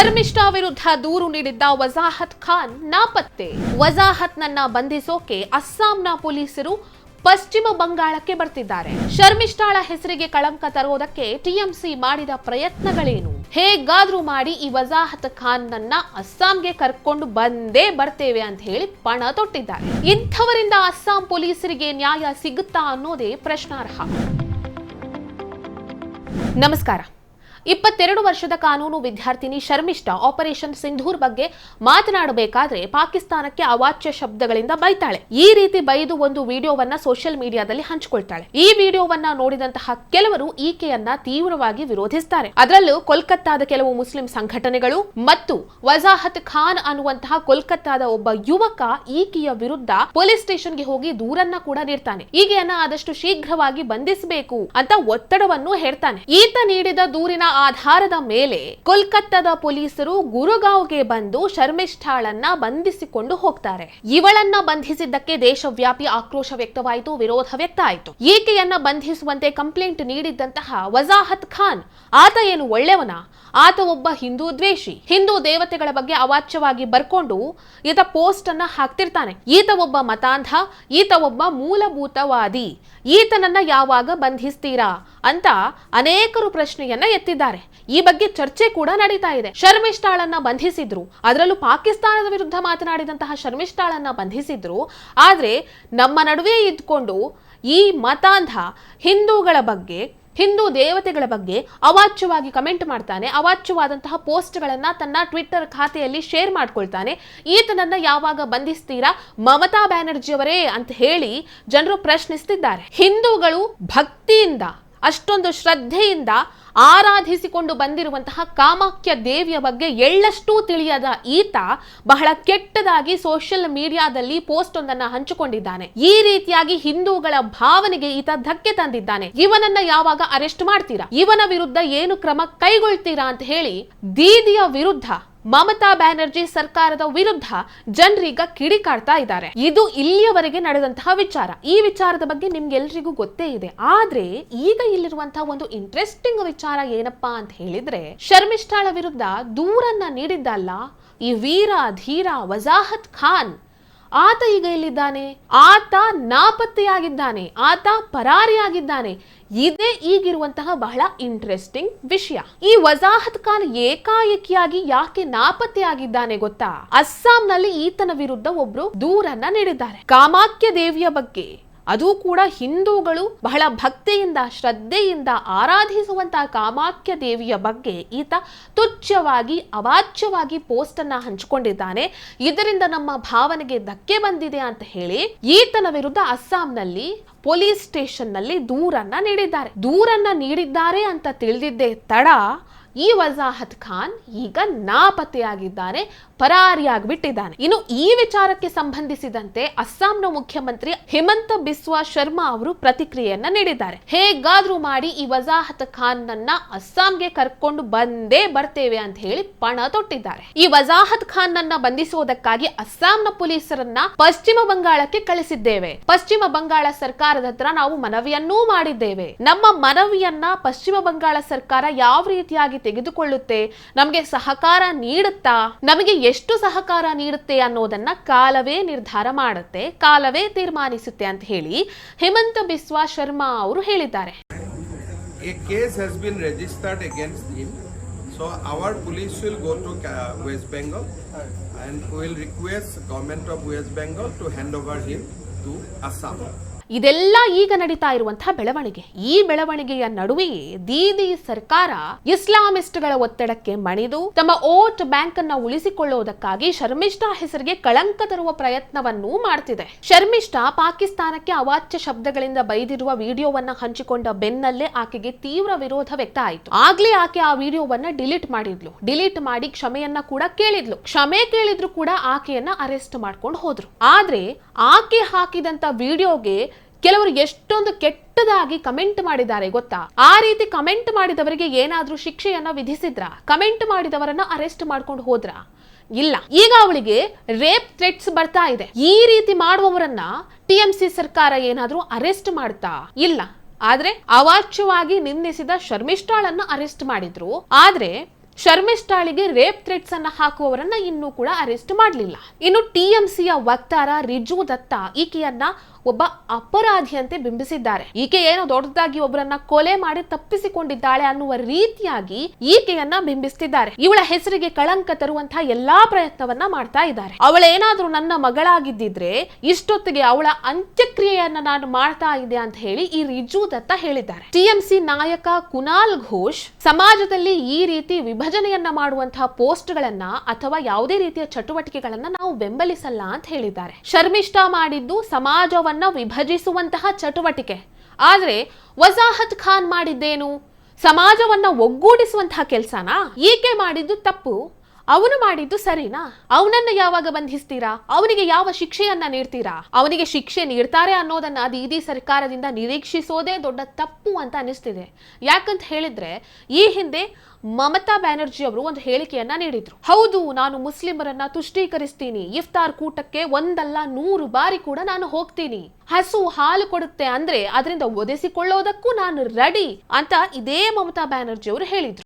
ಶರ್ಮಿಷ್ಠಾ ವಿರುದ್ಧ ದೂರು ನೀಡಿದ್ದ ವಜಾಹತ್ ಖಾನ್ ನಾಪತ್ತೆ. ವಜಾಹತ್ನನ್ನ ಬಂಧಿಸೋಕೆ ಅಸ್ಸಾಂನ ಪೊಲೀಸರು ಪಶ್ಚಿಮ ಬಂಗಾಳಕ್ಕೆ ಬರ್ತಿದ್ದಾರೆ. ಶರ್ಮಿಷ್ಠಾಳ ಹೆಸರಿಗೆ ಕಳಂಕ ತರುವುದಕ್ಕೆ ಟಿಎಂಸಿ ಮಾಡಿದ ಪ್ರಯತ್ನಗಳೇನು? ಹೇಗಾದ್ರೂ ಮಾಡಿ ಈ ವಜಾಹತ್ ಖಾನ್ ನನ್ನ ಅಸ್ಸಾಂಗೆ ಕರ್ಕೊಂಡು ಬಂದೇ ಬರ್ತೇವೆ ಅಂತ ಹೇಳಿ ಪಣ ತೊಟ್ಟಿದ್ದಾರೆ. ಇಂಥವರಿಂದ ಅಸ್ಸಾಂ ಪೊಲೀಸರಿಗೆ ನ್ಯಾಯ ಸಿಗುತ್ತಾ ಅನ್ನೋದೇ ಪ್ರಶ್ನಾರ್ಹ. ನಮಸ್ಕಾರ. ಇಪ್ಪತ್ತೆರಡು ವರ್ಷದ ಕಾನೂನು ವಿದ್ಯಾರ್ಥಿನಿ ಶರ್ಮಿಷ್ಠಾ ಆಪರೇಷನ್ ಸಿಂಧೂರ್ ಬಗ್ಗೆ ಮಾತನಾಡಬೇಕಾದ್ರೆ ಪಾಕಿಸ್ತಾನಕ್ಕೆ ಅವಾಚ್ಯ ಶಬ್ದಗಳಿಂದ ಬೈತಾಳೆ. ಈ ರೀತಿ ಬೈದು ಒಂದು ವಿಡಿಯೋವನ್ನ ಸೋಷಿಯಲ್ ಮೀಡಿಯಾದಲ್ಲಿ ಹಂಚಿಕೊಳ್ತಾಳೆ. ಈ ವಿಡಿಯೋವನ್ನ ನೋಡಿದಂತಹ ಕೆಲವರು ಈಕೆಯನ್ನ ತೀವ್ರವಾಗಿ ವಿರೋಧಿಸ್ತಾರೆ. ಅದರಲ್ಲೂ ಕೋಲ್ಕತ್ತಾದ ಕೆಲವು ಮುಸ್ಲಿಂ ಸಂಘಟನೆಗಳು ಮತ್ತು ವಜಾಹತ್ ಖಾನ್ ಅನ್ನುವಂತಹ ಕೋಲ್ಕತ್ತಾದ ಒಬ್ಬ ಯುವಕ ಈಕೆಯ ವಿರುದ್ಧ ಪೊಲೀಸ್ ಸ್ಟೇಷನ್ಗೆ ಹೋಗಿ ದೂರನ್ನ ಕೂಡ ನೀಡ್ತಾನೆ. ಈಕೆಯನ್ನ ಆದಷ್ಟು ಶೀಘ್ರವಾಗಿ ಬಂಧಿಸಬೇಕು ಅಂತ ಒತ್ತಡವನ್ನು ಹೇಳ್ತಾನೆ. ಈತ ನೀಡಿದ ದೂರಿನ ಆಧಾರದ ಮೇಲೆ ಕೋಲ್ಕತ್ತಾದ ಪೊಲೀಸರು ಗುರುಗಾವ್ಗೆ ಬಂದು ಶರ್ಮಿಷ್ಠಾಳನ್ನ ಬಂಧಿಸಿಕೊಂಡು ಹೋಗ್ತಾರೆ. ಇವಳನ್ನ ಬಂಧಿಸಿದ್ದಕ್ಕೆ ದೇಶವ್ಯಾಪಿ ಆಕ್ರೋಶ ವ್ಯಕ್ತವಾಯಿತು, ವಿರೋಧ ವ್ಯಕ್ತ ಆಯಿತು ಈಕೆಯನ್ನ ಬಂಧಿಸುವಂತೆ ಕಂಪ್ಲೇಂಟ್ ನೀಡಿದ್ದಂತಹ ವಜಾಹತ್ ಖಾನ್, ಆತ ಏನು ಒಳ್ಳೆಯವನ? ಆತ ಒಬ್ಬ ಹಿಂದೂ ದ್ವೇಷಿ. ಹಿಂದೂ ದೇವತೆಗಳ ಬಗ್ಗೆ ಅವಾಚ್ಯವಾಗಿ ಬರ್ಕೊಂಡು ಈತ ಪೋಸ್ಟ್ ಅನ್ನ ಹಾಕ್ತಿರ್ತಾನೆ. ಈತ ಒಬ್ಬ ಮತಾಂಧ, ಈತ ಒಬ್ಬ ಮೂಲಭೂತವಾದಿ. ಈತನನ್ನ ಯಾವಾಗ ಬಂಧಿಸ್ತೀರಾ? ಅಂತ ಅನೇಕರು ಪ್ರಶ್ನೆಯನ್ನ ಎತ್ತಿದ್ದಾರೆ. ಈ ಬಗ್ಗೆ ಚರ್ಚೆ ಕೂಡ ನಡೀತಾ ಇದೆ. ಶರ್ಮಿಷ್ಠಾಳನ್ನ ಬಂಧಿಸಿದ್ರು. ಅದರಲ್ಲೂ ಪಾಕಿಸ್ತಾನದ ವಿರುದ್ಧ ಮಾತನಾಡಿದಂತಹ ಶರ್ಮಿಷ್ಠಾಳನ್ನ ಬಂಧಿಸಿದ್ರು. ಆದ್ರೆ ನಮ್ಮ ನಡುವೆ ಇದ್ಕೊಂಡು ಈ ಮತಾಂಧ ಹಿಂದೂಗಳ ಬಗ್ಗೆ, ಹಿಂದೂ ದೇವತೆಗಳ ಬಗ್ಗೆ ಅವಾಚ್ಯವಾಗಿ ಕಮೆಂಟ್ ಮಾಡ್ತಾನೆ. ಅವಾಚ್ಯವಾದಂತಹ ಪೋಸ್ಟ್ಗಳನ್ನು ತನ್ನ ಟ್ವಿಟ್ಟರ್ ಖಾತೆಯಲ್ಲಿ ಶೇರ್ ಮಾಡ್ಕೊಳ್ತಾನೆ. ಈತನನ್ನ ಯಾವಾಗ ಬಂಧಿಸ್ತೀರಾ? ಮಮತಾ ಬ್ಯಾನರ್ಜಿಯವರೇ ಅಂತ ಹೇಳಿ ಜನರು ಪ್ರಶ್ನಿಸ್ತಿದ್ದಾರೆ. ಹಿಂದೂಗಳು ಭಕ್ತಿಯಿಂದ ಅಷ್ಟೊಂದು ಶ್ರದ್ಧೆಯಿಂದ ಆರಾಧಿಸಿಕೊಂಡು ಬಂದಿರುವಂತಹ ಕಾಮಾಖ್ಯ ದೇವಿಯ ಬಗ್ಗೆ ಎಳ್ಳಷ್ಟೂ ತಿಳಿಯದ ಈತ ಬಹಳ ಕೆಟ್ಟದಾಗಿ ಸೋಷಿಯಲ್ ಮೀಡಿಯಾದಲ್ಲಿ ಪೋಸ್ಟ್ ಒಂದನ್ನ ಹಂಚಿಕೊಂಡಿದ್ದಾನೆ. ಈ ರೀತಿಯಾಗಿ ಹಿಂದೂಗಳ ಭಾವನೆಗೆ ಈತ ಧಕ್ಕೆ ತಂದಿದ್ದಾನೆ. ಇವನನ್ನ ಯಾವಾಗ ಅರೆಸ್ಟ್ ಮಾಡ್ತೀರಾ? ಇವನ ವಿರುದ್ಧ ಏನು ಕ್ರಮ ಕೈಗೊಳ್ತೀರಾ ಅಂತ ಹೇಳಿ ದೀದಿಯ ವಿರುದ್ಧ ಮಮತಾ ಬ್ಯಾನರ್ಜಿ ಸರ್ಕಾರದ ವಿರುದ್ಧ ಜನರೀಗ ಕಿಡಿಕಾಡ್ತಾ ಇದ್ದಾರೆ. ಇದು ಇಲ್ಲಿಯವರೆಗೆ ನಡೆದಂತಹ ವಿಚಾರ. ಈ ವಿಚಾರದ ಬಗ್ಗೆ ನಿಮ್ಗೆಲ್ರಿಗೂ ಗೊತ್ತೇ ಇದೆ. ಆದ್ರೆ ಈಗ ಇಲ್ಲಿರುವಂತಹ ಒಂದು ಇಂಟ್ರೆಸ್ಟಿಂಗ್ ವಿಚಾರ ಏನಪ್ಪಾ ಅಂತ ಹೇಳಿದ್ರೆ, ಶರ್ಮಿಷ್ಠಾಳ ವಿರುದ್ಧ ದೂರನ್ನ ನೀಡಿದ್ದಲ್ಲ ಈ ವೀರ, ಧೀರ, ವಜಾಹತ್ ಖಾನ್ ಆತ ಈಗ ಎಲ್ಲಿದ್ದಾನೆ? ಆತ ನಾಪತ್ತೆಯಾಗಿದ್ದಾನೆ, ಆತ ಪರಾರಿಯಾಗಿದ್ದಾನೆ. ಇದೇ ಈಗಿರುವಂತಹ ಬಹಳ ಇಂಟ್ರೆಸ್ಟಿಂಗ್ ವಿಷಯ. ಈ ವಜಾಹತ್ ಖಾನ್ ಏಕಾಏಕಿಯಾಗಿ ಯಾಕೆ ನಾಪತ್ತೆಯಾಗಿದ್ದಾನೆ ಗೊತ್ತಾ? ಅಸ್ಸಾಂನಲ್ಲಿ ಈತನ ವಿರುದ್ಧ ಒಬ್ರು ದೂರನ್ನ ನೀಡಿದ್ದಾರೆ. ಕಾಮಾಖ್ಯ ದೇವಿಯ ಬಗ್ಗೆ ಅದು ಕೂಡ ಹಿಂದೂಗಳು ಬಹಳ ಭಕ್ತಿಯಿಂದ, ಶ್ರದ್ಧೆಯಿಂದ ಆರಾಧಿಸುವಂತಹ ಕಾಮಾಖ್ಯ ದೇವಿಯ ಬಗ್ಗೆ ಈತ ತುಚ್ಛವಾಗಿ, ಅವಾಚ್ಯವಾಗಿ ಪೋಸ್ಟ್ ಅನ್ನ ಹಂಚಿಕೊಂಡಿದ್ದಾನೆ. ಇದರಿಂದ ನಮ್ಮ ಭಾವನೆಗೆ ಧಕ್ಕೆ ಬಂದಿದೆ ಅಂತ ಹೇಳಿ ಈತನ ವಿರುದ್ಧ ಅಸ್ಸಾಂನಲ್ಲಿ ಪೊಲೀಸ್ ಸ್ಟೇಷನ್ನಲ್ಲಿ ದೂರನ್ನ ನೀಡಿದ್ದಾರೆ. ದೂರನ್ನ ನೀಡಿದ್ದಾರೆ ಅಂತ ತಿಳಿದಿದ್ದೇ ತಡ ಈ ವಜಾಹತ್ ಖಾನ್ ಈಗ ನಾಪತ್ತೆಯಾಗಿದ್ದಾನೆ ಪರಾರಿಯಾಗಿಬಿಟ್ಟಿದ್ದಾನೆ. ಇನ್ನು ಈ ವಿಚಾರಕ್ಕೆ ಸಂಬಂಧಿಸಿದಂತೆ ಅಸ್ಸಾಂನ ಮುಖ್ಯಮಂತ್ರಿ ಹಿಮಂತ ಬಿಸ್ವಾ ಶರ್ಮಾ ಅವರು ಪ್ರತಿಕ್ರಿಯೆಯನ್ನ ನೀಡಿದ್ದಾರೆ. ಹೇಗಾದ್ರೂ ಮಾಡಿ ಈ ವಜಾಹತ್ ಖಾನ್ ನನ್ನ ಅಸ್ಸಾಂಗೆ ಕರ್ಕೊಂಡು ಬಂದೇ ಬರ್ತೇವೆ ಅಂತ ಹೇಳಿ ಪಣ ತೊಟ್ಟಿದ್ದಾರೆ. ಈ ವಜಾಹತ್ ಖಾನ್ ನನ್ನ ಬಂಧಿಸುವುದಕ್ಕಾಗಿ ಅಸ್ಸಾಂನ ಪೊಲೀಸರನ್ನ ಪಶ್ಚಿಮ ಬಂಗಾಳಕ್ಕೆ ಕಳಿಸಿದ್ದೇವೆ. ಪಶ್ಚಿಮ ಬಂಗಾಳ ಸರ್ಕಾರದ ಹತ್ರ ನಾವು ಮನವಿಯನ್ನೂ ಮಾಡಿದ್ದೇವೆ. ನಮ್ಮ ಮನವಿಯನ್ನ ಪಶ್ಚಿಮ ಬಂಗಾಳ ಸರ್ಕಾರ ಯಾವ ರೀತಿಯಾಗಿ ತೆಗೆದುಕೊಳ್ಳುತ್ತೆ ನಮಗೆ ಸಹಕಾರ ನೀಡುತ್ತಾ ನಮಗೆ ಎಷ್ಟು ಸಹಕಾರ ನೀಡುತ್ತೆ ಅನ್ನೋದನ್ನ ಕಾಲವೇ ನಿರ್ಧಾರ ಮಾಡುತ್ತೆ ಕಾಲವೇ ತೀರ್ಮಾನಿಸುತ್ತೆ ಅಂತ ಹೇಳಿ ಹಿಮಂತ ಬಿಸ್ವಾ ಶರ್ಮಾ ಅವರು ಹೇಳಿದ್ದಾರೆ. So our police will go to West Bengal and will request government of West Bengal to hand over him to Assam. ಇದೆಲ್ಲ ಈಗ ನಡೀತಾ ಇರುವಂತಹ ಬೆಳವಣಿಗೆ. ಈ ಬೆಳವಣಿಗೆಯ ನಡುವೆಯೇ ದೀದಿ ಸರ್ಕಾರ ಇಸ್ಲಾಮಿಸ್ಟ್ಗಳ ಒತ್ತಡಕ್ಕೆ ಮಣಿದು ತಮ್ಮ ಓಟ್ ಬ್ಯಾಂಕ್ ಅನ್ನ ಉಳಿಸಿಕೊಳ್ಳುವುದಕ್ಕಾಗಿ ಶರ್ಮಿಷ್ಠಾ ಹೆಸರಿಗೆ ಕಳಂಕ ತರುವ ಪ್ರಯತ್ನವನ್ನೂ ಮಾಡ್ತಿದೆ. ಶರ್ಮಿಷ್ಠಾ ಪಾಕಿಸ್ತಾನಕ್ಕೆ ಅವಾಚ್ಯ ಶಬ್ದಗಳಿಂದ ಬೈದಿರುವ ವಿಡಿಯೋವನ್ನ ಹಂಚಿಕೊಂಡ ಬೆನ್ನಲ್ಲೇ ಆಕೆಗೆ ತೀವ್ರ ವಿರೋಧ ವ್ಯಕ್ತ ಆಯಿತು ಆಗ್ಲೇ ಆಕೆ ಆ ವಿಡಿಯೋವನ್ನ ಡಿಲೀಟ್ ಮಾಡಿದ್ಲು. ಡಿಲೀಟ್ ಮಾಡಿ ಕ್ಷಮೆಯನ್ನ ಕೂಡ ಕೇಳಿದ್ಲು. ಕ್ಷಮೆ ಕೇಳಿದ್ರು ಕೂಡ ಆಕೆಯನ್ನ ಅರೆಸ್ಟ್ ಮಾಡ್ಕೊಂಡು ಹೋದ್ರು. ಆದ್ರೆ ಆಕೆ ಹಾಕಿದಂತ ವಿಡಿಯೋಗೆ ಕೆಲವರು ಎಷ್ಟೊಂದು ಕೆಟ್ಟದಾಗಿ ಕಮೆಂಟ್ ಮಾಡಿದ್ದಾರೆ ಗೊತ್ತಾ? ಆ ರೀತಿ ಕಮೆಂಟ್ ಮಾಡಿದವರಿಗೆ ಏನಾದ್ರೂ ಶಿಕ್ಷೆಯನ್ನ ವಿಧಿಸಿದ್ರ? ಕಮೆಂಟ್ ಮಾಡಿದವರನ್ನ ಅರೆಸ್ಟ್ ಮಾಡ್ಕೊಂಡು ಹೋದ್ರ? ಇಲ್ಲ. ಈಗ ಅವಳಿಗೆ ರೇಪ್ ಥ್ರೆಟ್ಸ್ ಬರ್ತಾ ಇದೆ. ಈ ರೀತಿ ಮಾಡುವವರನ್ನ ಟಿಎಂಸಿ ಸರ್ಕಾರ ಏನಾದ್ರೂ ಅರೆಸ್ಟ್ ಮಾಡ್ತಾ? ಇಲ್ಲ. ಆದ್ರೆ ಅವಾಚ್ಯವಾಗಿ ನಿಂದಿಸಿದ ಶರ್ಮಿಷ್ಠಾಳನ್ನ ಅರೆಸ್ಟ್ ಮಾಡಿದ್ರು. ಆದ್ರೆ ಶರ್ಮಿಷ್ಠಾಳಿಗೆ ರೇಪ್ ಥ್ರೆಟ್ಸ್ ಅನ್ನ ಹಾಕುವವರನ್ನ ಇನ್ನೂ ಕೂಡ ಅರೆಸ್ಟ್ ಮಾಡಲಿಲ್ಲ. ಇನ್ನು ಟಿಎಂಸಿಯ ವಕ್ತಾರ ರಿಜು ದತ್ತ, ಈಕೆಯನ್ನ ಒಬ್ಬ ಅಪರಾಧಿಯಂತೆ ಬಿಂಬಿಸಿದ್ದಾರೆ. ಈಕೆ ಏನೋ ದೊಡ್ಡದಾಗಿ ಒಬ್ಬರನ್ನ ಕೊಲೆ ಮಾಡಿ ತಪ್ಪಿಸಿಕೊಂಡಿದ್ದಾಳೆ ಅನ್ನುವ ರೀತಿಯಾಗಿ ಈಕೆಯನ್ನ ಬಿಂಬಿಸ್ತಿದ್ದಾರೆ. ಇವಳ ಹೆಸರಿಗೆ ಕಳಂಕ ತರುವಂತಹ ಎಲ್ಲಾ ಪ್ರಯತ್ನವನ್ನ ಮಾಡ್ತಾ ಇದ್ದಾರೆ. ಅವಳೇನಾದ್ರೂ ನನ್ನ ಮಗಳಾಗಿದ್ದಿದ್ರೆ ಇಷ್ಟೊತ್ತಿಗೆ ಅವಳ ಅಂತ್ಯಕ್ರಿಯೆಯನ್ನ ನಾನು ಮಾಡ್ತಾ ಇದೆ ಅಂತ ಹೇಳಿ ಈ ರಿಜು ದತ್ತ ಹೇಳಿದ್ದಾರೆ. ಟಿಎಂಸಿ ನಾಯಕ ಕುನಾಲ್ ಘೋಷ್ ಸಮಾಜದಲ್ಲಿ ಈ ರೀತಿ ವಿಭಜನೆಯನ್ನ ಮಾಡುವಂತಹ ಪೋಸ್ಟ್ ಗಳನ್ನ ಅಥವಾ ಯಾವುದೇ ರೀತಿಯ ಚಟುವಟಿಕೆಗಳನ್ನ ನಾವು ಬೆಂಬಲಿಸಲ್ಲ ಅಂತ ಹೇಳಿದ್ದಾರೆ. ಶರ್ಮಿಷ್ಠಾ ಮಾಡಿದ್ದು ಸಮಾಜವನ್ನ ವಿಭಜಿಸುವಂತಹ ಚಟುವಟಿಕೆ. ಆದ್ರೆ ವಜಾಹತ್ ಖಾನ್ ಮಾಡಿದ್ದೇನು? ಸಮಾಜವನ್ನ ಒಗ್ಗೂಡಿಸುವಂತಹ ಕೆಲಸನ? ಈಕೆ ಮಾಡಿದ್ದು ತಪ್ಪು. ಅವನು ಮಾಡಿದ್ದು ಸರಿನಾ? ಅವನನ್ನ ಯಾವಾಗ ಬಂಧಿಸ್ತೀರಾ? ಅವನಿಗೆ ಯಾವ ಶಿಕ್ಷೆಯನ್ನ ನೀಡ್ತೀರಾ? ಅವನಿಗೆ ಶಿಕ್ಷೆ ನೀಡ್ತಾರೆ ಅನ್ನೋದನ್ನ ದೀದಿ ಸರ್ಕಾರದಿಂದ ನಿರೀಕ್ಷಿಸೋದೇ ದೊಡ್ಡ ತಪ್ಪು ಅಂತ ಅನಿಸ್ತಿದೆ ಯಾಕಂತ ಹೇಳಿದ್ರೆ, ಈ ಹಿಂದೆ ಮಮತಾ ಬ್ಯಾನರ್ಜಿ ಅವರು ಒಂದು ಹೇಳಿಕೆಯನ್ನ ನೀಡಿದ್ರು. ಹೌದು, ನಾನು ಮುಸ್ಲಿಮರನ್ನ ತುಷ್ಟೀಕರಿಸ್ತೀನಿ. ಇಫ್ತಾರ್ ಕೂಟಕ್ಕೆ ಒಂದಲ್ಲ, ನೂರು ಬಾರಿ ಕೂಡ ನಾನು ಹೋಗ್ತೀನಿ. ಹಸು ಹಾಲು ಕೊಡುತ್ತೆ ಅಂದ್ರೆ ಅದರಿಂದ ಒದೆಸಿಕೊಳ್ಳೋದಕ್ಕೂ ನಾನು ರೆಡಿ ಅಂತ ಇದೇ ಮಮತಾ ಬ್ಯಾನರ್ಜಿ ಅವರು ಹೇಳಿದ್ರು.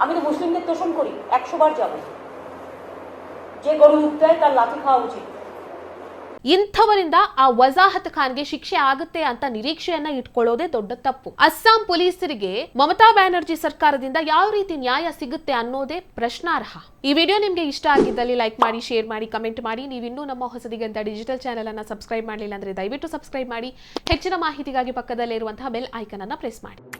আমি কিন্তু ইফতারে যাচ্ছি আপনারাও আসবেন আমি তো মুসলিমদের তোষণ করি একশো বার যাবো যে গরু দুধ দেয় তার লাথি খাওয়া উচিত ಇಂಥವರಿಂದ ಆ ವಜಾಹತ್ ಖಾನ್ಗೆ ಶಿಕ್ಷೆ ಆಗುತ್ತೆ ಅಂತ ನಿರೀಕ್ಷೆಯನ್ನ ಇಟ್ಕೊಳ್ಳೋದೇ ದೊಡ್ಡ ತಪ್ಪು ಅಸ್ಸಾಂ ಪೊಲೀಸರಿಗೆ ಮಮತಾ ಬ್ಯಾನರ್ಜಿ ಸರ್ಕಾರದಿಂದ ಯಾವ ರೀತಿ ನ್ಯಾಯ ಸಿಗುತ್ತೆ ಅನ್ನೋದೇ ಪ್ರಶ್ನಾರ್ಹ ಈ ವಿಡಿಯೋ ನಿಮ್ಗೆ ಇಷ್ಟ ಆಗಿದ್ದಲ್ಲಿ ಲೈಕ್ ಮಾಡಿ ಶೇರ್ ಮಾಡಿ ಕಮೆಂಟ್ ಮಾಡಿ ನೀವಿನ್ನೂ ನಮ್ಮ ಹೊಸದಿಗಂತ ಡಿಜಿಟಲ್ ಚಾನೆಲ್ ಅನ್ನ ಸಬ್ಸ್ಕ್ರೈಬ್ ಮಾಡಲಿಲ್ಲ ಅಂದ್ರೆ ದಯವಿಟ್ಟು ಸಬ್ಸ್ಕ್ರೈಬ್ ಮಾಡಿ ಹೆಚ್ಚಿನ ಮಾಹಿತಿಗಾಗಿ ಪಕ್ಕದಲ್ಲೇ ಇರುವಂತಹ ಬೆಲ್ ಐಕನ್ ಅನ್ನ ಪ್ರೆಸ್ ಮಾಡಿ